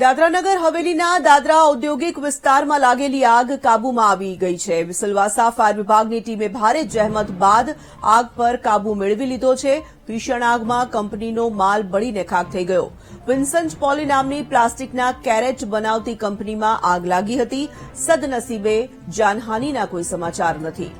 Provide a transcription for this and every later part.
દાદરાનગર હવેલીના દાદરા ઔદ્યોગિક વિસ્તારમાં લાગેલી આગ કાબૂમાં આવી ગઈ છે. વિસલવાસા ફાયર વિભાગની ટીમે ભારે જહેમત બાદ આગ પર કાબૂ મેળવી લીધો છે. ભીષણ આગમાં કંપનીનો માલ બળીને ખાક થઈ ગયો. વિન્સન્સ પોલી નામની પ્લાસ્ટિકના કેરેટ બનાવતી કંપનીમાં આગ લાગી હતી. સદનસીબે જાનહાનિના કોઈ સમાચાર નથી.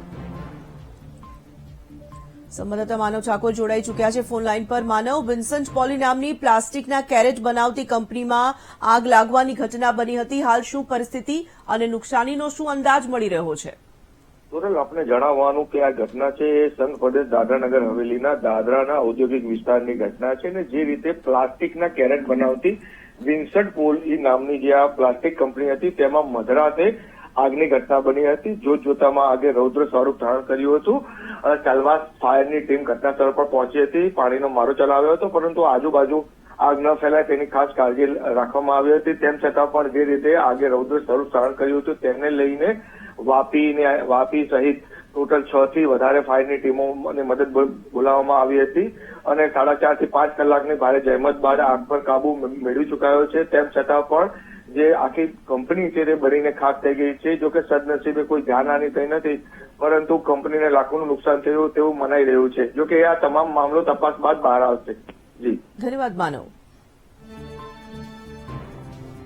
સંવાદદાતા માનવ ઠાકોર જોડાઈ ચૂક્યા છે ફોન લાઇન પર. માનવ, વિન્સન્ટ પોલી નામની પ્લાસ્ટિકના કેરેટ બનાવતી કંપનીમાં આગ લાગવાની ઘટના બની હતી. હાલ શું પરિસ્થિતિ અને નુકસાનીનો શું અંદાજ મળી રહ્યો છે? સુરલ આપને જણાવવાનું કે આ ઘટના છે એ સંઘ પ્રદેશ દાદરાનગર હવેલીના દાદરાના ઔદ્યોગિક વિસ્તારની ઘટના છે ને જે રીતે પ્લાસ્ટિકના કેરેટ બનાવતી વિન્સન્ટ પોલ નામની જે આ પ્લાસ્ટિક કંપની હતી તેમાં મધરાતે આગની ઘટના બની હતી. જોત જોતામાં આગે રૌદ્ર સ્વરૂપ ધારણ કર્યું હતું. અને ચાલવાસ ફાયરની ટીમ ઘટના સ્થળ પર પહોંચી હતી. પાણીનો મારો ચલાવ્યો હતો, પરંતુ આજુબાજુ આગ ન ફેલાય તેની ખાસ કાળજી રાખવામાં આવી હતી. તેમ છતાં પણ જે રીતે આગે રૌદ્ર સ્વરૂપ ધારણ કર્યું હતું, તેને લઈને વાપી ને વાપી સહિત ટોટલ છ થી વધારે ફાયરની ટીમો અને મદદ બોલાવવામાં આવી હતી. અને સાડા ચારથી પાંચ કલાકની ભારે જહેમત બાદ આગ પર કાબુ મેળવી ચુકાયો છે. તેમ છતાં પણ જે આખી કંપની છે તે બળીને ખાક થઈ ગઈ છે. જોકે સદનસીબે કોઈ જાનહાની થઈ નથી, પરંતુ કંપનીને લાખોનું નુકસાન થયું તેવું મનાઈ રહ્યું છે. જોકે આ તમામ મામલો તપાસ બાદ બહાર આવશે. જી. ધન્યવાદ, માનવ.